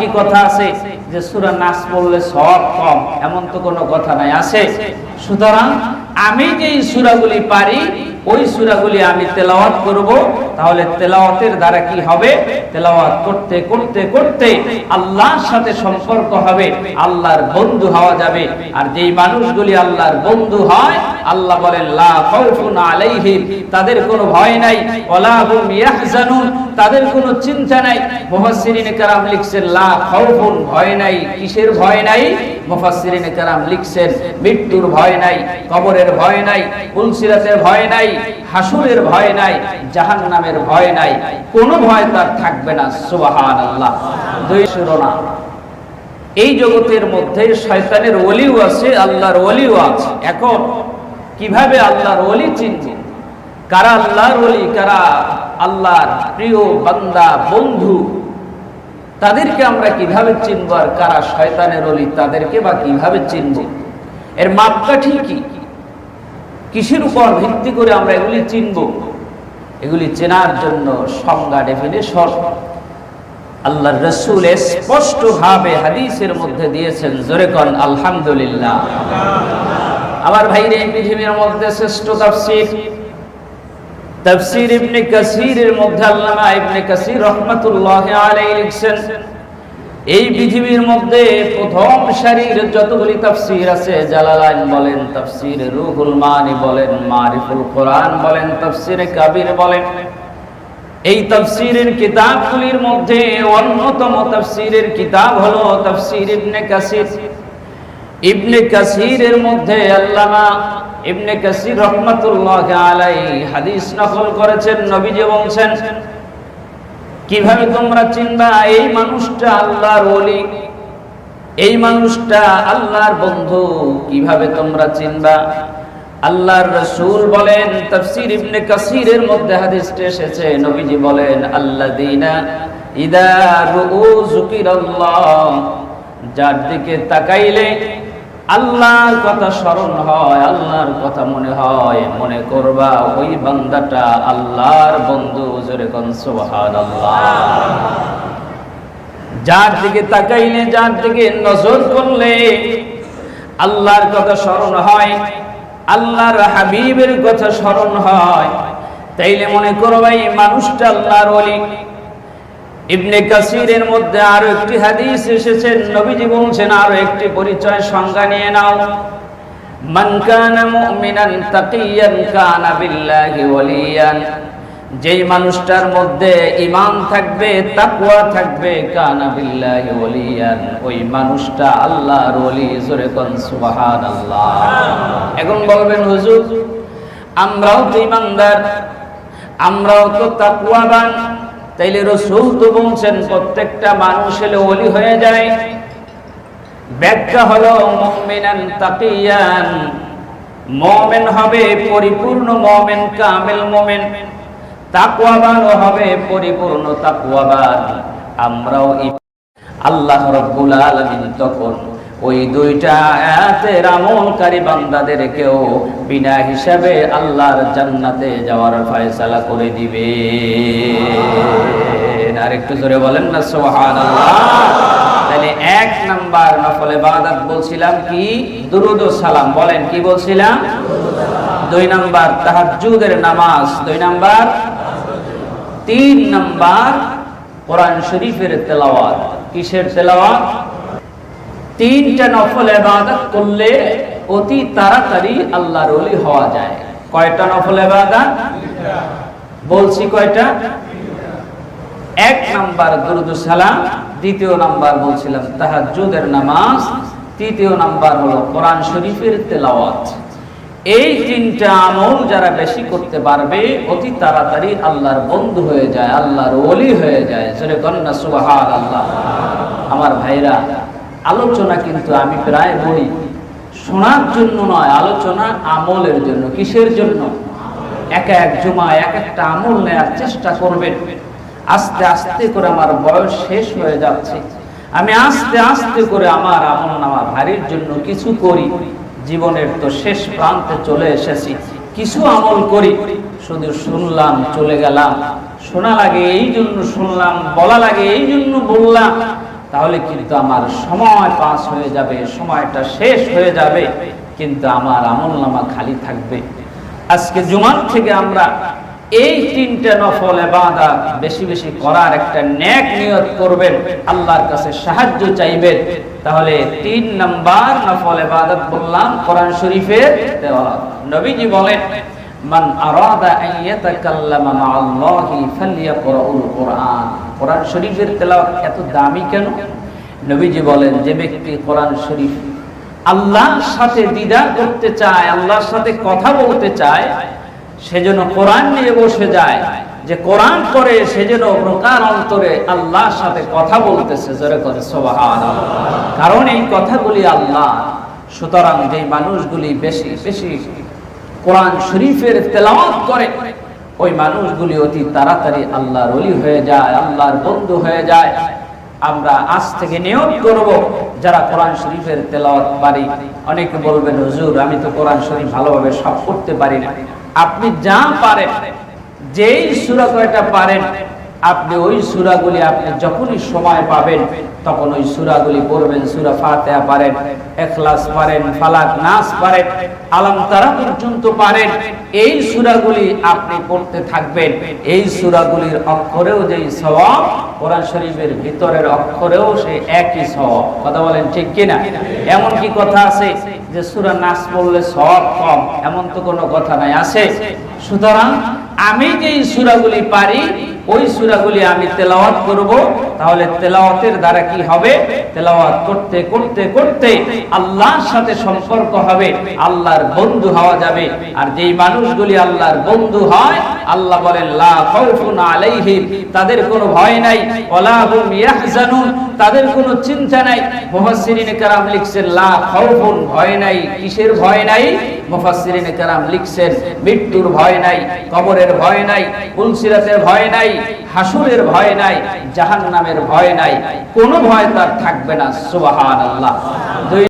কি কথা আছে? যে সুরা নাচ পড়লে সব কম, এমন তো কোনো কথা নাই, আছে? সুতরাং আমি যেই সুরাগুলি পারি, ওই সুরাগুলি আমি তেলাওয়াত করব। তাহলে তেলাওয়াতের দ্বারা কি হবে? তেলাওয়াত করতে করতে করতে আল্লাহর সাথে সম্পর্ক হবে, আল্লাহর বন্ধু হওয়া যাবে। আর যেই মানুষগুলি আল্লাহর বন্ধু হয় আল্লাহ বলেন, লা খাউফুন আলাইহিম। তাদের কোনো ভয় নাই। ওয়ালা হুম ইয়াহজানুন। তাদের কোনো চিন্তা নাই। মুফাসসিরিন কেরাম লিখছেন, লা খাউফুন ভয় নাই। কিসের ভয় নাই? মুফাসসিরিন কেরাম লিখছেন, মৃত্যুর ভয় নাই, কবরের ভয় নাই পুলসিরাতের ভয় নাই, হাসুরের ভয় নাই, জাহান্নামের ভয় নাই। কোনো ভয় তার থাকবে না, সুবহানাল্লাহ। দুই শিরোনাম। এই জগতের মধ্যে শয়তানের ওলিও আছে, আল্লাহর ওলিও আছে। এখন কীভাবে আল্লাহর ওলি চিনছি কারা আল্লাহর ওলি, কারা আল্লাহর প্রিয় বান্দা, বন্ধু? তাদেরকে আমরা কীভাবে চিনব আর কারা শয়তানের ওলি, তাদেরকে বা কীভাবে চিনব? এর মাপকাঠি কি? কিসের উপর ভিত্তি করে আমরা এগুলি চিনব? এগুলি চেনার জন্য সংজ্ঞা ডেফিনেশন আল্লাহ রসুল স্পষ্ট ভাবে হাদিসের মধ্যে দিয়েছেন, জোরে কন, আলহামদুলিল্লাহ। আমার ভাইরে, পৃথিবীর মধ্যে শ্রেষ্ঠ তাফসীর। তাফসীর ইবনে কাসীরের মধ্যে আল্লামা ইবনে কাসীর রাহমাতুল্লাহ আলাইহি লিখছেন, এই পৃথিবীর মধ্যে প্রথম সারির যতগুলি তাফসীর আছে, জালালাইন বলেন, তাফসীর রুহুল মানি বলেন, মারিফুল কোরআন বলেন, তাফসীরে কাবির বলেন, এই তাফসীরের কিতাবগুলির মধ্যে অন্যতম তাফসীরের কিতাব হলো তাফসীর ইবনে কাসীর। ইবনে কাসীরের মধ্যে আল্লামা ইবনে কাসীর রহমাতুল্লাহ আলাই হাদিস নকল করেছেন, নবীজি বলছেন, কীভাবে তোমরা চিনবা এই মানুষটা আল্লাহর ওলি? এই মানুষটা আল্লাহর বন্ধু, কীভাবে তোমরা চিনবা? আল্লাহর রসুল বলেন, তাফসীর ইবনে কাসীরের মধ্যে হাদিসটা এসেছে, নবীজি বলেন, আল্লাযীনা ইদা রুউ যুকিরাল্লাহ যার দিকে তাকাইলে আল্লাহর কথা স্মরণ হয়, আল্লাহর কথা মনে হয়, মনে করবা ওই বান্দাটা আল্লাহর বন্ধু, জোরে যার দিকে তাকাইলে, যার দিকে নজর করলে আল্লাহর কথা স্মরণ হয়, আল্লাহর হাবিবের কথা স্মরণ হয়। তাইলে মনে করো ভাই মানুষটা আল্লাহর ওলি। ইবনে কাসিরের মধ্যে আরও একটি হাদিস এসেছে, নবীজি বলছেন, আরও একটি পরিচয় সংজ্ঞা নিয়ে নাও। মান কানা মুমিনান তাকিয়ান কানা বিল্লাহি ওয়ালিয়ান। যেই মানুষটার মধ্যে ইমান থাকবে, তাকওয়া থাকবে, কানা বিল্লাহি ওয়ালিয়ান। ওই মানুষটা আল্লাহর ওলি, জোরে কোন সুবহানাল্লাহ। এখন বলবেন, হুজুর, আমরাও তো ইমানদার আমরাও তো তাকওয়াবান। তাইলে রসুল তো বলছেন, প্রত্যেকটা মানুষ এলে ওলি হয়ে যায় ব্যাখ্যা হলো, মুমিনান তাকিয়ান, মুমিন হবে পরিপূর্ণ মুমিন, কামিল মুমিন। তাকওয়াবান হবে পরিপূর্ণ তাকওয়াবান। আমরাও আল্লাহ রাব্বুল আলামিন তখন ওই দুইটা আয়াতের আমলকারী বান্দাদেরকেও বিনা হিসাবে আল্লাহর জান্নাতে যাওয়ার ফয়সালা করে দিবে। আর একটু জোরে বলেন না, সুবহানাল্লাহ। তাহলে এক নাম্বার নফল ইবাদত বলছিলাম কি? দুরুদ সালাম। বলেন, কি বলছিলাম? দুই নাম্বার তাহাজ্জুদের নামাজ। দুই নাম্বার। তিন নাম্বার কোরআন শরীফের তেলাওয়াত। কিসের তেলাওয়াত? তিনটা নফল ইবাদত করলে অতি তাড়াতাড়ি আল্লাহর ওলি হওয়া যায়। কয়টা নফল ইবাদত? বলছি কয়টা? এক নাম্বার দুরুদ সালাম, দ্বিতীয় নাম্বার বলছিলাম তাহাজ্জুদের নামাজ, তৃতীয় নাম্বার হলো কোরআন শরীফের তেলাওয়াত। এই তিনটা আমল যারা বেশি করতে পারবে, অতি তাড়াতাড়ি আল্লাহর বন্ধু হয়ে যায়, আল্লাহর ওলি হয়ে যায়। জোরে কন্যা সুবাহার আল্লাহ আমার ভাইরা আলোচনা কিন্তু আমি প্রায় বলি, শোনার জন্য নয়, আলোচনা আমলের জন্য, কিসের জন্য? এক এক জমা, এক একটা আমল নেয়ার চেষ্টা করবেন। আস্তে আস্তে করে আমার বয়স শেষ হয়ে যাচ্ছে। আমি আস্তে আস্তে করে আমার আমল নামা ভারীর জন্য কিছু করি। জীবনের তো শেষ প্রান্তে চলে এসেছি। কিছু আমল করি। শুধু শুনলাম, চলে গেলাম। শোনা লাগে এই জন্য শুনলাম, বলা লাগে এই জন্য বললাম। তাহলে কিন্তু আমার সময় পাস হয়ে যাবে, সময়টা শেষ হয়ে যাবে, কিন্তু আমার আমল নামা খালি থাকবে। আজকে জুমান থেকে আমরা এই তিনটা নফল এবাদত বেশি বেশি করার একটা ন্যাক নিয়ত করবেন, আল্লাহর কাছে সাহায্য চাইবেন। তাহলে তিন নাম্বার নফল এবাদত বললাম কোরআন শরীফের নবীজি বলেন, মান আরাদা আন ইয়াতাকাল্লামা মা আল্লাহি ফালইয়াকরাউল কোরআন। কোরআন শরীফের তেলাওয়াত এত দামি কেন? নবীজি বলেন, যে ব্যক্তি কোরআন শরীফ আল্লাহর সাথে দিদার করতে চায়, আল্লাহর সাথে কথা বলতে চায় সেজন্য কোরআন নিয়ে বসে যায়, যে কোরআন করে সেজন্য প্রকার অন্তরে আল্লাহর সাথে কথা বলতেছে, জোরে করে সোবাহান কারণ এই কথাগুলি আল্লাহ, সুতরাং যে মানুষগুলি বেশি বেশি কোরআন শরীফের তেলাওয়াত করে ওই মানুষগুলি অতি তাড়াতাড়ি আল্লাহর অলি হয়ে যায়, আল্লাহর বন্ধু হয়ে যায়। আমরা আজ থেকে নিয়োগ করব। যারা কোরআন শরীফের তেলাওয়াত পারি, অনেকে বলবেন, হুজুর, আমি তো কোরআন শরীফ ভালোভাবে সব করতে পারি না। আপনি যা পারেন, যেই সূরা কয়টা পারেন, আপনি ওই সূরাগুলি আপনি যখনই সময় পাবেন, তখন ওই সূরাগুলি পড়বেন, সূরা ফাতিহা পারেন ইখলাস পারেন, ফালাক নাস পারেন। আলাম তারা পর্যন্ত পারেন। এই সূরাগুলি আপনি পড়তে থাকবেন। এই সূরাগুলির অক্ষরেও যেই সওয়াব, কোরআন শরীফের ভিতরের অক্ষরেও সে একই সওয়াব। কথা বলেন ঠিক কিনা? এমন কি কথা আছে যে সূরা নাস পড়লে সওয়াব কম? এমন তো কোনো কথা নাই, আছে? সুতরাং আমি যেই সূরাগুলি পারি, ওই সূরাগুলি আমি তেলাওয়াত করব। তাহলে তেলাওয়াতের দ্বারা কি হবে? তেলাওয়াত করতে করতে করতে আল্লাহর সাথে সম্পর্ক হবে, আল্লাহর বন্ধু হওয়া যাবে। আর যেই মানুষগুলি আল্লাহর বন্ধু হয়, আল্লাহ বলেন, লা খাউফুন আলাইহিম তাদের কোনো ভয় নাই। ওয়ালা হুম ইয়াহজানুন তাদের কোনো চিন্তা নাই। মুফাসসিরিনে কেরাম লিখছেন, লা খাউফুন ভয় নাই। কিসের ভয় নাই? মুফাসসিরিনে কেরাম লিখছেন, মৃত্যুর ভয় নাই কবরের ভয় নাই পুলসিরাতের ভয় নাই, হাসুরের ভয় নাই, জাহান্নামের ভয় নাই। কোনো ভয় তার থাকবে না সুবহানাল্লাহ। দুই